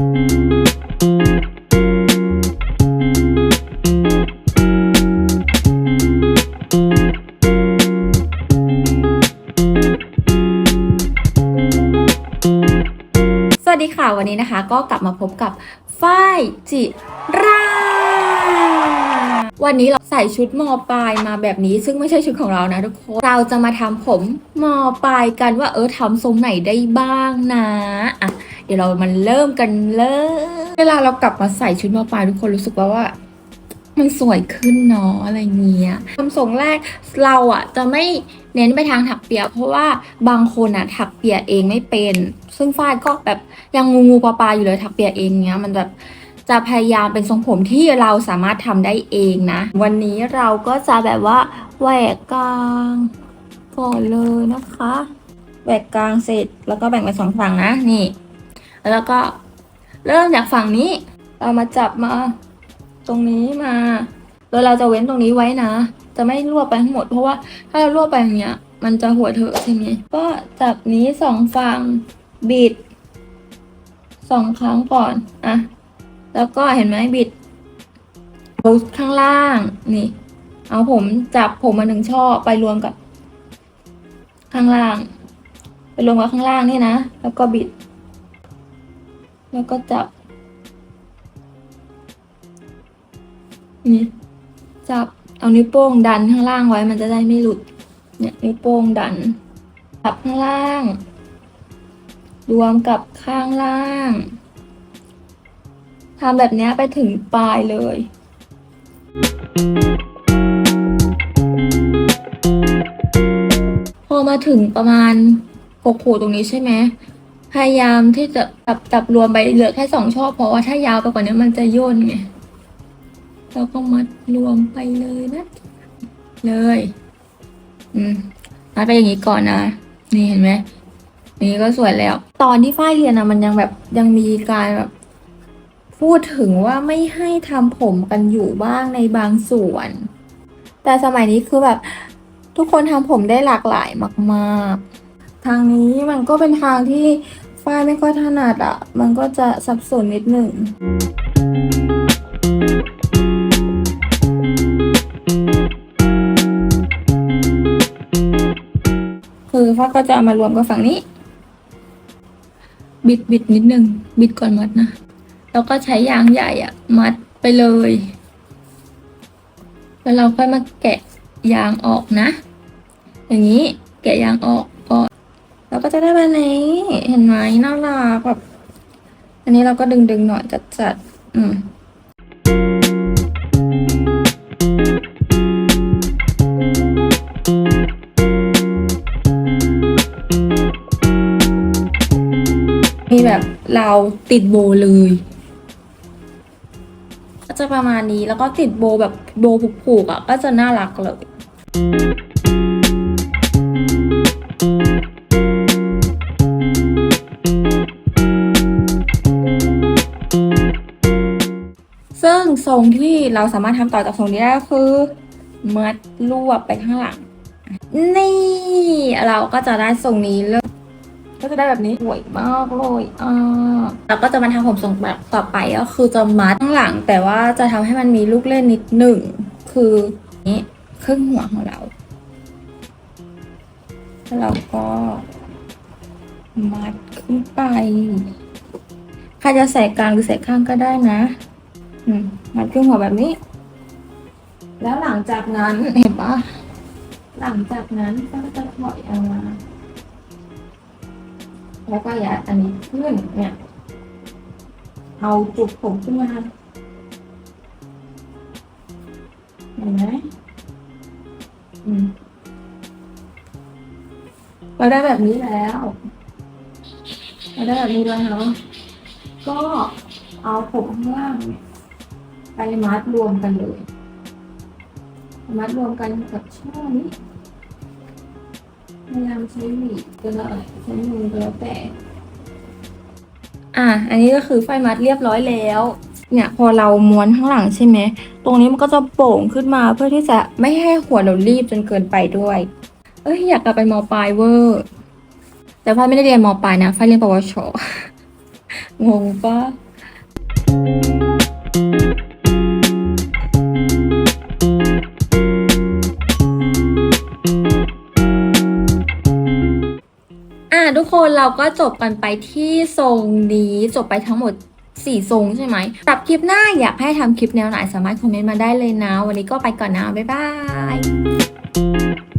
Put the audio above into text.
สวัสดีค่ะ วันนี้นะคะก็กลับมาพบกับฝ้ายจิราวันนี้เราใส่ชุดมอปลายมาแบบนี้ ซึ่งไม่ใช่ชุดของเรานะทุกคนเราจะมาทำผมมอปลายกันว่าเออทำทรงไหนได้บ้างนะอะ ดี๋ยวเรามาเริ่มกันเลย เวลาเรากลับมาใส่ชุดมอปลายทุกคนรู้สึกว่าว่า มันสวยขึ้นเนาะอะไรเงี้ยทำทรงแรกเราอะจะไม่เน้นไปทางถักเปีย เพราะว่าบางคนอะถักเปียเองไม่เป็น ซึ่งฝ้ายก็แบบยังงูงูปลาปลาอยู่เลยถักเปียเองเงี้ยมันแบบจะพยายามเป็นทรงผมที่เราสามารถทำได้เองนะ วันนี้เราก็จะแบบว่าแหวกกลางก่อนเลยนะคะ แหวกกลางเสร็จแล้วก็แบ่งเป็นสองฝั่งนะนี่ แล้วก็เริ่มจากฝั่งนี้ เรามาจับมา ตรงนี้มา โดยเราจะเว้นตรงนี้ไว้นะ จะไม่รวบไปทั้งหมด เพราะว่าถ้าเรารวบไปอย่างเงี้ย มันจะหัวเถอะใช่ไหมก็จับนี้สองฝั่งบิดสองครั้งก่อนอะแล้วก็เห็นไหมบิดเอาข้างล่างนี่ เอาผมจับผมมาหนึ่งช่อไปรวมกับ ข้างล่าง ไปรวมกับข้างล่างนี่นะ แล้วก็บิด แล้วก็จับ นี่ จับ เอานิ้วโป้งดันข้างล่างไว้มันจะได้ไม่หลุด เนี่ยนิ้วโป้งดัน จับข้างล่าง รวมกับข้างล่างทำแบบนี้ไปถึงปลายเลย พอมาถึงประมาณกกหูตรงนี้ใช่ไหม พยายามที่จะจับจับรวมไปเหลือแค่สองช่อเพราะว่าถ้ายาวไปกว่านี้มันจะย่นไงแล้วก็มัดรวมไปเลยนะ เลย อืมมัดไปอย่างนี้ก่อนนะ นี่เห็นไหมนี่ก็สวยแล้ว ตอนที่ฝ้ายเรียนอะมันยังแบบยังมีการแบบ พูดถึงว่าไม่ให้ทำผมกันอยู่บ้างในบางส่วน แต่สมัยนี้คือแบบ ทุกคนทำผมได้หลากหลายมาก ๆ ทางนี้มันก็เป็นทางที่ฝ้ายไม่ค่อยถนัดอะมันก็จะสับสนนิดหนึ่งคือฟ้าก็จะเอามารวมกับฝั่งนี้ บิดบิดนิดหนึ่งบิดก่อนมัดนะ แล้วก็ใช้ยางใหญ่อะมัดไปเลย แล้วเราค่อยมาแกะยางออกนะ อย่างนี้แกะยางออก เราก็จะได้แบบนี้ เห็นไหมน่ารักแบบ อันนี้เราก็ดึงดึงๆหน่อยจัดจัดๆอืมมีแบบเราติดโบเลยก็จะประมาณนี้แล้วก็ติดโบแบบโบผูกๆอะ ก็จะน่ารักเลย ทรงที่เราสามารถทำต่อจากทรงนี้ได้ก็คือมัดรวบไปข้างหลัง นี่ เราก็จะได้ทรงนี้เลยก็จะได้แบบนี้สวยมากเลยอ่าแล้วก็จะมาทำผมทรงแบบต่อไปก็คือจะมัดข้างหลัง แต่ว่าจะทำให้มันมีลูกเล่นนิดหนึ่ง คือนี้ครึ่งหัวของเราแล้วเราก็มัดขึ้นไปใครจะใส่กลางหรือใส่ข้างก็ได้นะ อืมมัดครึ่งหัวแบบนี้ แล้วหลังจากนั้นเห็นปะหลังจากนั้นก็จะถอยออกมาแล้วก็ยัดอันนี้ขึ้นเนี่ย เอาจุกผมขึ้นมาเห็นไหมอืมเราได้แบบนี้แล้วเราได้แบบนี้แล้วเนาะก็เอาผมข้างล่างเนี่ย ไปมัดรวมกันเลย มัดรวมกันกับช่อนี้พยายามใช้หวีก็ได้ใช้มือก็แล้วแต่อะอันนี้ก็คือไฟมัดเรียบร้อยแล้ว เนี่ยพอเราม้วนข้างหลังใช่ไหม ตรงนี้มันก็จะโป่งขึ้นมาเพื่อที่จะไม่ให้หัวเรารีบจนเกินไปด้วย เอ้ยอยากกลับไปมปลายเวอร์ แต่ไฟไม่ได้เรียนมปลายนะไฟเรียนปวช งงปะ เราก็จบกันไปที่ทรงนี้จบไปทั้งหมด4ทรงใช่ไหมสำหรับคลิปหน้าอยากให้ทำคลิปแนวไหนสามารถคอมเมนต์มาได้เลยนะ วันนี้ก็ไปก่อนนะ บ๊ายบาย